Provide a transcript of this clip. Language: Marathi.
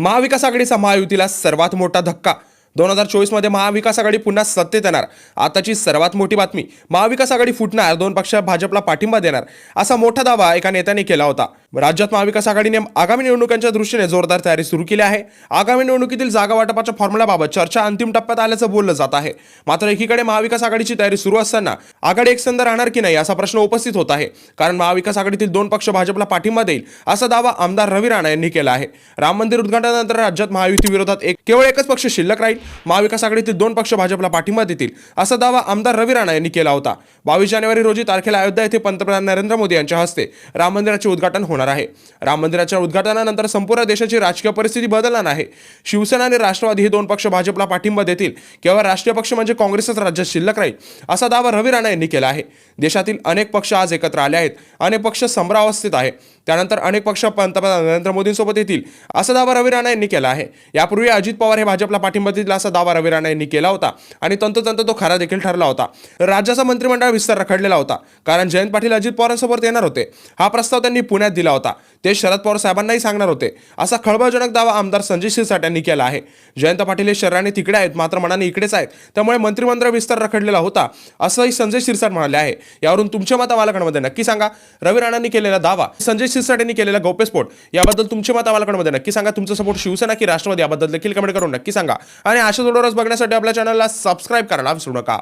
महाविकास आघाडीचा महायुतीला सर्वात मोठा धक्का. दोन हजार चोवीसमध्ये महाविकास आघाडी पुन्हा सत्तेत येणार. आताची सर्वात मोठी बातमी महाविकास आघाडी फुटणार दोन पक्ष भाजपला पाठिंबा देणार असा मोठा दावा एका नेत्याने केला होता. राज्यात महाविकास आघाडीने आगामी निवडणुकांच्या दृष्टीने जोरदार तयारी सुरू केली आहे. आगामी निवडणुकीतील जागा वाटपाच्या फॉर्म्युलाबाबत चर्चा अंतिम टप्प्यात आल्याचं बोललं जात आहे. मात्र एकीकडे महाविकास आघाडीची तयारी सुरू असताना आघाडी एकसंध राहणार की नाही असा प्रश्न उपस्थित होत आहे. कारण महाविकास आघाडीतील दोन पक्ष भाजपला पाठिंबा देईल असा दावा आमदार रवी राणा यांनी केला आहे. राम मंदिर उद्घाटनानंतर राज्यात महायुती विरोधात एक केवळ एकच पक्ष शिल्लक राहील. महाविकास आघाडीतील दोन पक्ष भाजपला पाठिंबा देतील असा दावा आमदार रवी राणा यांनी केला होता. बावीस जानेवारी रोजी तारखेला अयोध्या येथे पंतप्रधान नरेंद्र मोदी यांच्या हस्ते राम मंदिराचे उद्घाटन होणार आहे. राम मंदिराच्या उद्घाटनानंतर संपूर्ण देशाची राजकीय परिस्थिती बदलणार आहे. शिवसेना आणि राष्ट्रवादी हे दोन पक्ष भाजपला पाठिंबा देतील. केवळ राष्ट्रीय पक्ष म्हणजे काँग्रेसच राज्यात शिल्लक राहील असा दावा रवी राणा यांनी केला आहे. देशातील अनेक पक्ष आज एकत्र आले आहेत. अनेक पक्ष समरावस्थेत आहे. त्यानंतर अनेक पक्ष पंतप्रधान नरेंद्र मोदींसोबत येतील असा दावा रवी राणा यांनी केला आहे. यापूर्वी अजित पवार हे भाजपला पाठिंबा देतील असा दावा रवी राणा यांनी केला होता आणि तंतोतंत तो खरा देखील ठरला होता. राज्याचा मंत्रिमंडळ विस्तार रखडलेला होता कारण जयंत पाटील अजित पवारांसोबत येणार होते. हा प्रस्ताव त्यांनी पुण्यात दिला होता. ते शरद पवार साहेबांनाही सांगणार होते. असा खळबळजनक दावा आमदार संजय शिरसाट यांनी केला आहे. जयंत पाटील हे शरीराने तिकडे आहेत मात्र मनाने इकडेच आहेत. त्यामुळे मंत्रिमंडळ विस्तार रखडलेला होता असंही संजय शिरसाट म्हणाले आहे. यावरून तुमचे मत आम्हाला कळमध्ये नक्की सांगा. रवी राणांनी केलेला दावा संजय शिरसाट यांनी केलेला गौप्यस्फोट याबद्दल तुमचे मत आम्हाला कळमध्ये नक्की सांगा. तुमचा सपोर्ट शिवसेना की राष्ट्रवादी याबद्दल देखील कमेंट करून नक्की सांगा. आणि अशा थोडं बघण्यासाठी आपल्या चॅनलला सबस्क्राईब करायला विसरू नका.